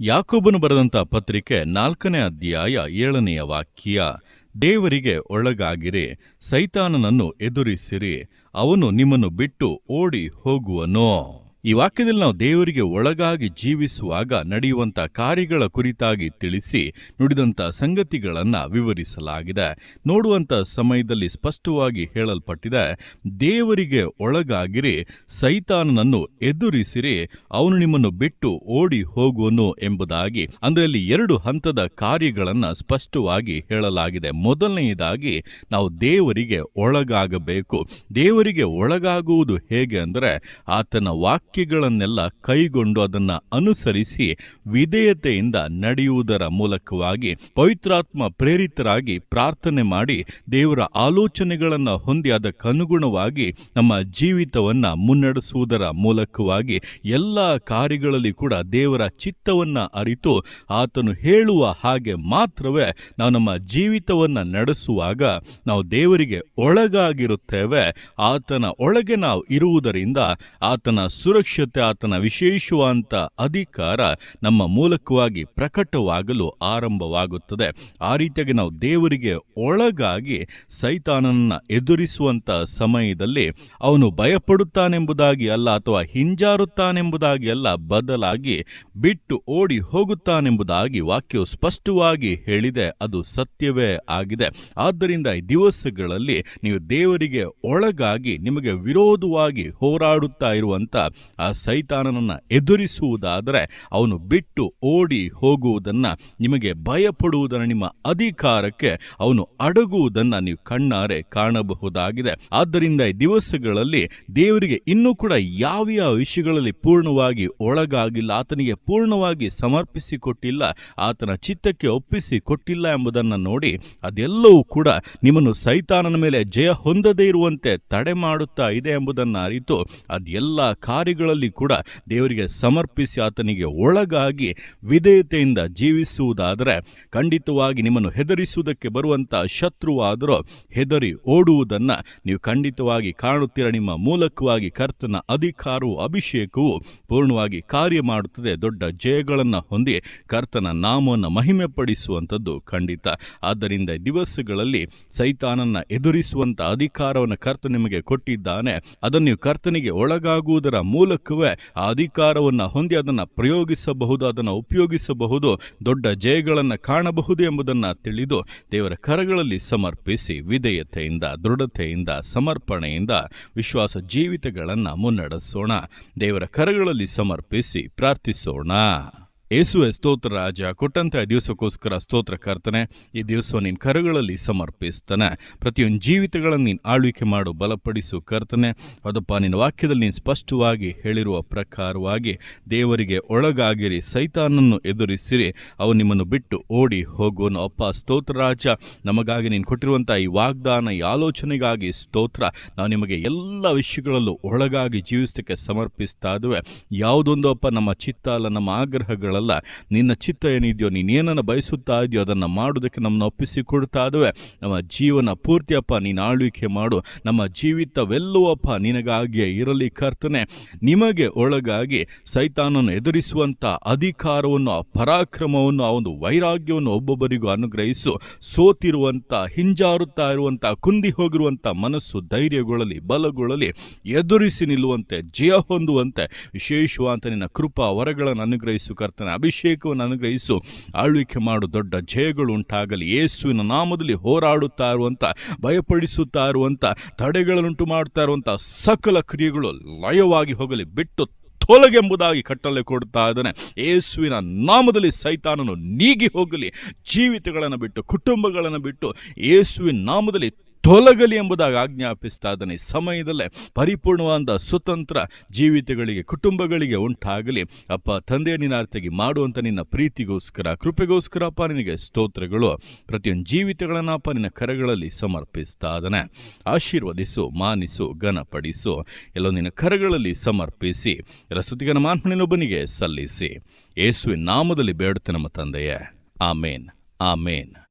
ಯಾಕೋಬನು ಬರೆದಂಥ ಪತ್ರಿಕೆ ನಾಲ್ಕನೇ ಅಧ್ಯಾಯ ಏಳನೆಯ ವಾಕ್ಯ, ದೇವರಿಗೆ ಒಳಗಾಗಿರಿ, ಸೈತಾನನನ್ನು ಎದುರಿಸಿರಿ, ಅವನು ನಿಮ್ಮನ್ನು ಬಿಟ್ಟು ಓಡಿ ಹೋಗುವನು. ಈ ವಾಕ್ಯದಲ್ಲಿ ನಾವು ದೇವರಿಗೆ ಒಳಗಾಗಿ ಜೀವಿಸುವಾಗ ನಡೆಯುವಂಥ ಕಾರ್ಯಗಳ ಕುರಿತಾಗಿ ತಿಳಿಸಿ ನುಡಿದಂತ ಸಂಗತಿಗಳನ್ನು ವಿವರಿಸಲಾಗಿದೆ. ನೋಡುವಂಥ ಸಮಯದಲ್ಲಿ ಸ್ಪಷ್ಟವಾಗಿ ಹೇಳಲ್ಪಟ್ಟಿದೆ, ದೇವರಿಗೆ ಒಳಗಾಗಿರಿ, ಸೈತಾನನನ್ನು ಎದುರಿಸಿರಿ, ಅವನು ನಿಮ್ಮನ್ನು ಬಿಟ್ಟು ಓಡಿ ಹೋಗುವನು ಎಂಬುದಾಗಿ, ಅಂದರೆ ಅಲ್ಲಿ ಎರಡು ಹಂತದ ಕಾರ್ಯಗಳನ್ನು ಸ್ಪಷ್ಟವಾಗಿ ಹೇಳಲಾಗಿದೆ. ಮೊದಲನೆಯದಾಗಿ ನಾವು ದೇವರಿಗೆ ಒಳಗಾಗಬೇಕು. ದೇವರಿಗೆ ಒಳಗಾಗುವುದು ಹೇಗೆ ಅಂದರೆ ಆತನ ವಾಕ್ಯಗಳನ್ನೆಲ್ಲ ಕೈಗೊಂಡು ಅದನ್ನು ಅನುಸರಿಸಿ ವಿಧೇಯತೆಯಿಂದ ನಡೆಯುವುದರ ಮೂಲಕವಾಗಿ ಪವಿತ್ರಾತ್ಮ ಪ್ರೇರಿತರಾಗಿ ಪ್ರಾರ್ಥನೆ ಮಾಡಿ ದೇವರ ಆಲೋಚನೆಗಳನ್ನು ಹೊಂದಿ ಅದಕ್ಕನುಗುಣವಾಗಿ ನಮ್ಮ ಜೀವಿತವನ್ನ ಮುನ್ನಡೆಸುವುದರ ಮೂಲಕವಾಗಿ ಎಲ್ಲ ಕಾರ್ಯಗಳಲ್ಲಿ ಕೂಡ ದೇವರ ಚಿತ್ತವನ್ನ ಅರಿತು ಆತನು ಹೇಳುವ ಹಾಗೆ ಮಾತ್ರವೇ ನಾವು ನಮ್ಮ ಜೀವಿತವನ್ನ ನಡೆಸುವಾಗ ನಾವು ದೇವರಿಗೆ ಒಳಗಾಗಿರುತ್ತೇವೆ. ಆತನ ಒಳಗೆ ನಾವು ಇರುವುದರಿಂದ ಆತನ ಸುರಕ್ಷತೆ ಆತನ ವಿಶೇಷವಾದಂಥ ಅಧಿಕಾರ ನಮ್ಮ ಮೂಲಕವಾಗಿ ಪ್ರಕಟವಾಗಲು ಆರಂಭವಾಗುತ್ತದೆ. ಆ ರೀತಿಯಾಗಿ ನಾವು ದೇವರಿಗೆ ಒಳಗಾಗಿ ಸೈತಾನನನ್ನು ಎದುರಿಸುವಂಥ ಸಮಯದಲ್ಲಿ ಅವನು ಭಯಪಡುತ್ತಾನೆಂಬುದಾಗಿ ಅಲ್ಲ ಅಥವಾ ಹಿಂಜಾರುತ್ತಾನೆಂಬುದಾಗಿ ಅಲ್ಲ, ಬದಲಾಗಿ ಬಿಟ್ಟು ಓಡಿ ಹೋಗುತ್ತಾನೆಂಬುದಾಗಿ ವಾಕ್ಯವು ಸ್ಪಷ್ಟವಾಗಿ ಹೇಳಿದೆ. ಅದು ಸತ್ಯವೇ ಆಗಿದೆ. ಆದ್ದರಿಂದ ಈ ದಿವಸಗಳಲ್ಲಿ ನೀವು ದೇವರಿಗೆ ಒಳಗಾಗಿ ನಿಮಗೆ ವಿರೋಧವಾಗಿ ಹೋರಾಡುತ್ತಾ ಇರುವಂತ ಆ ಸೈತಾನನನ್ನು ಎದುರಿಸುವುದಾದರೆ ಅವನು ಬಿಟ್ಟು ಓಡಿ ಹೋಗುವುದನ್ನ ನಿಮಗೆ ಭಯಪಡುವುದನ್ನು ನಿಮ್ಮ ಅಧಿಕಾರಕ್ಕೆ ಅವನು ಅಡಗುವುದನ್ನ ನೀವು ಕಣ್ಣಾರೆ ಕಾಣಬಹುದಾಗಿದೆ. ಆದ್ದರಿಂದ ಈ ದಿವಸಗಳಲ್ಲಿ ದೇವರಿಗೆ ಇನ್ನೂ ಕೂಡ ಯಾವ ಯಾವ ವಿಷಯಗಳಲ್ಲಿ ಪೂರ್ಣವಾಗಿ ಒಳಗಾಗಿಲ್ಲ, ಆತನಿಗೆ ಪೂರ್ಣವಾಗಿ ಸಮರ್ಪಿಸಿಕೊಟ್ಟಿಲ್ಲ, ಆತನ ಚಿತ್ತಕ್ಕೆ ಒಪ್ಪಿಸಿ ಕೊಟ್ಟಿಲ್ಲ ಎಂಬುದನ್ನು ನೋಡಿ ಅದೆಲ್ಲವೂ ಕೂಡ ನಿಮ್ಮನ್ನು ಸೈತಾನನ ಮೇಲೆ ಜಯ ಹೊಂದದೇ ಇರುವಂತೆ ತಡೆ ಮಾಡುತ್ತಾ ಇದೆ ಎಂಬುದನ್ನು ಅರಿತು ಅದೆಲ್ಲ ಕಾರ್ಯಗಳಲ್ಲಿ ಕೂಡ ದೇವರಿಗೆ ಸಮರ್ಪಿಸಿ ಆತನಿಗೆ ಒಳಗಾಗಿ ವಿಧೇಯತೆಯಿಂದ ಜೀವಿಸುವುದಾದರೆ ಖಂಡಿತವಾಗಿ ನಿಮ್ಮನ್ನು ಹೆದರಿಸುವುದಕ್ಕೆ ಬರುವಂಥ ಶತ್ರುವಾದರೂ ಹೆದರಿ ಓಡುವುದನ್ನ ನೀವು ಖಂಡಿತವಾಗಿ ಕಾಣುತ್ತೀರ. ನಿಮ್ಮ ಮೂಲಕವಾಗಿ ಕರ್ತನ ಅಧಿಕಾರವು ಅಭಿಷೇಕವು ಪೂರ್ಣವಾಗಿ ಕಾರ್ಯ ಮಾಡುತ್ತದೆ. ದೊಡ್ಡ ಜಯಗಳನ್ನು ಹೊಂದಿ ಕರ್ತನ ನಾಮವನ್ನು ಮಹಿಮೆ ಪಡಿಸುವಂಥದ್ದು ಖಂಡಿತ. ಆದ್ದರಿಂದ ದಿವಸಗಳಲ್ಲಿ ಸೈತಾನನ್ನ ಎದುರಿಸುವಂತ ಅಧಿಕಾರವನ್ನು ಕರ್ತ ನಿಮಗೆ ಕೊಟ್ಟಿದ್ದಾನೆ. ಅದನ್ನು ನೀವು ಕರ್ತನಿಗೆ ಒಳಗಾಗುವುದರ ಮೂಲಕವೇ ಆ ಅಧಿಕಾರವನ್ನು ಹೊಂದಿ ಅದನ್ನು ಪ್ರಯೋಗಿಸಬಹುದು ಅದನ್ನು ಉಪಯೋಗಿಸಬಹುದು, ದೊಡ್ಡ ಜಯಗಳನ್ನು ಕಾಣಬಹುದು ಎಂಬುದನ್ನು ತಿಳಿದು ದೇವರ ಕರಗಳಲ್ಲಿ ಸಮರ್ಪಿಸಿ ವಿಧೇಯತೆಯಿಂದ, ದೃಢತೆಯಿಂದ, ಸಮರ್ಪಣೆಯಿಂದ ವಿಶ್ವಾಸ ಜೀವಿತಗಳನ್ನು ಮುನ್ನಡೆಸೋಣ. ದೇವರ ಕರಗಳಲ್ಲಿ ಸಮರ್ಪಿಸಿ ಪ್ರಾರ್ಥಿಸೋಣ. ಯೇಸುವೆ ಸ್ತೋತ್ರ ರಾಜ, ಕೊಟ್ಟಂತ ದಿವಸಕ್ಕೋಸ್ಕರ ಸ್ತೋತ್ರ ಕರ್ತನೆ, ಈ ದಿವಸ ನಿನ್ನ ಕರುಗಳಲ್ಲಿ ಸಮರ್ಪಿಸ್ತಾನೆ. ಪ್ರತಿಯೊಂದು ಜೀವಿತಗಳನ್ನು ನೀನು ಆಳ್ವಿಕೆ ಮಾಡು, ಬಲಪಡಿಸು ಕರ್ತನೆ. ಅದಪ್ಪ, ನಿನ್ನ ವಾಕ್ಯದಲ್ಲಿ ನೀನು ಸ್ಪಷ್ಟವಾಗಿ ಹೇಳಿರುವ ಪ್ರಕಾರವಾಗಿ ದೇವರಿಗೆ ಒಳಗಾಗಿರಿ ಸೈತಾನನ್ನು ಎದುರಿಸಿರಿ, ಅವು ನಿಮ್ಮನ್ನು ಬಿಟ್ಟು ಓಡಿ ಹೋಗುವನು. ಅಪ್ಪ, ಸ್ತೋತ್ರ ರಾಜ, ನಮಗಾಗಿ ನೀನು ಕೊಟ್ಟಿರುವಂಥ ಈ ವಾಗ್ದಾನ, ಈ ಆಲೋಚನೆಗಾಗಿ ಸ್ತೋತ್ರ. ನಾವು ನಿಮಗೆ ಎಲ್ಲ ವಿಷಯಗಳಲ್ಲೂ ಒಳಗಾಗಿ ಜೀವಿಸಕ್ಕೆ ಸಮರ್ಪಿಸ್ತಾ ಇದುವೆ ಯಾವುದೊಂದು ಅಪ್ಪ, ನಮ್ಮ ಚಿತ್ತ ಅಲ್ಲ, ನಮ್ಮ ಆಗ್ರಹಗಳ ನಿನ್ನ ಚಿತ್ತ ಏನಿದೆಯೋ, ನೀನೇನನ್ನು ಬಯಸುತ್ತಾ ಇದೆಯೋ, ಅದನ್ನು ಮಾಡೋದಕ್ಕೆ ನಮ್ಮನ್ನು ಒಪ್ಪಿಸಿ ಕೊಡ್ತಾ ಇದ್ದಾವೆ. ನಮ್ಮ ಜೀವನ ಪೂರ್ತಿಯಪ್ಪ ನೀನು ಆಳ್ವಿಕೆ ಮಾಡು. ನಮ್ಮ ಜೀವಿತವೆಲ್ಲವಪ್ಪ ನಿನಗಾಗಿಯೇ ಇರಲಿ ಕರ್ತನೆ. ನಿಮಗೆ ಒಳಗಾಗಿ ಸೈತಾನನ್ನು ಎದುರಿಸುವಂಥ ಅಧಿಕಾರವನ್ನು ಆ ಪರಾಕ್ರಮವನ್ನು, ಆ ಒಂದು ವೈರಾಗ್ಯವನ್ನು ಒಬ್ಬೊಬ್ಬರಿಗೂ ಅನುಗ್ರಹಿಸು. ಸೋತಿರುವಂಥ ಹಿಂಜಾರುತ್ತಾ ಇರುವಂಥ ಕುಂದಿ ಹೋಗಿರುವಂಥ ಮನಸ್ಸು ಧೈರ್ಯಗೊಳ್ಳಲಿ, ಬಲಗೊಳ್ಳಲಿ. ಎದುರಿಸಿ ನಿಲ್ಲುವಂತೆ, ಜಯ ಹೊಂದುವಂತೆ ವಿಶೇಷವಾದ ನಿನ್ನ ಕೃಪಾ ವರಗಳನ್ನು ಅನುಗ್ರಹಿಸು ಕರ್ತನೆ. ಅಭಿಷೇಕವನ್ನು ಅನುಗ್ರಹಿಸು ಆಳ್ವಿಕೆ ಮಾಡು, ದೊಡ್ಡ ಜಯಗಳು ಉಂಟಾಗಲಿ. ಯೇಸುವಿನ ನಾಮದಲ್ಲಿ ಹೋರಾಡುತ್ತಾ ಇರುವಂಥ ಭಯಪಡಿಸುತ್ತಾ ಇರುವಂಥ ತಡೆಗಳನ್ನುಂಟು ಮಾಡ್ತಾ ಇರುವಂಥ ಸಕಲ ಕ್ರಿಯೆಗಳು ಲಯವಾಗಿ ಹೋಗಲಿ. ಬಿಟ್ಟು ತೊಲಗೆಂಬುದಾಗಿ ಕಟ್ಟಲೆ ಕೊಡ್ತಾ ಇದ್ದಾನೆ. ಯೇಸುವಿನ ನಾಮದಲ್ಲಿ ಸೈತಾನನು ನೀಗಿ ಹೋಗಲಿ. ಜೀವಿತಗಳನ್ನು ಬಿಟ್ಟು, ಕುಟುಂಬಗಳನ್ನು ಬಿಟ್ಟು, ಯೇಸುವಿನ ನಾಮದಲ್ಲಿ ತೊಲಗಲಿ ಎಂಬುದಾಗಿ ಆಜ್ಞಾಪಿಸ್ತಾ ಇದ್ದಾನೆ ಸಮಯದಲ್ಲೇ ಪರಿಪೂರ್ಣವಾದ ಸ್ವತಂತ್ರ ಜೀವಿತಗಳಿಗೆ, ಕುಟುಂಬಗಳಿಗೆ ಉಂಟಾಗಲಿ. ಅಪ್ಪ, ತಂದೆಯ ನಿನ್ನ ಅರ್ಥಗೆ ಮಾಡುವಂಥ ನಿನ್ನ ಪ್ರೀತಿಗೋಸ್ಕರ ಕೃಪೆಗೋಸ್ಕರ ಅಪ್ಪ ನಿನಗೆ ಸ್ತೋತ್ರಗಳು. ಪ್ರತಿಯೊಂದು ಜೀವಿತಗಳನ್ನಪ್ಪ ನಿನ್ನ ಕರಗಳಲ್ಲಿ ಸಮರ್ಪಿಸ್ತಾ ಇದ್ದಾನೆ. ಆಶೀರ್ವದಿಸು, ಮಾನಿಸು, ಘನಪಡಿಸು. ಎಲ್ಲೋ ನಿನ್ನ ಕರಗಳಲ್ಲಿ ಸಮರ್ಪಿಸಿ ಎಲ್ಲ ಸುದ್ದಿಗನ ಮಾನ್ಮನಿನೊಬ್ಬನಿಗೆ ಸಲ್ಲಿಸಿ. ಯೇಸುವಿನ ನಾಮದಲ್ಲಿ ಬೇಡುತ್ತೆ ನಮ್ಮ ತಂದೆಯೇ. ಆಮೇನ್. ಆಮೇನ್.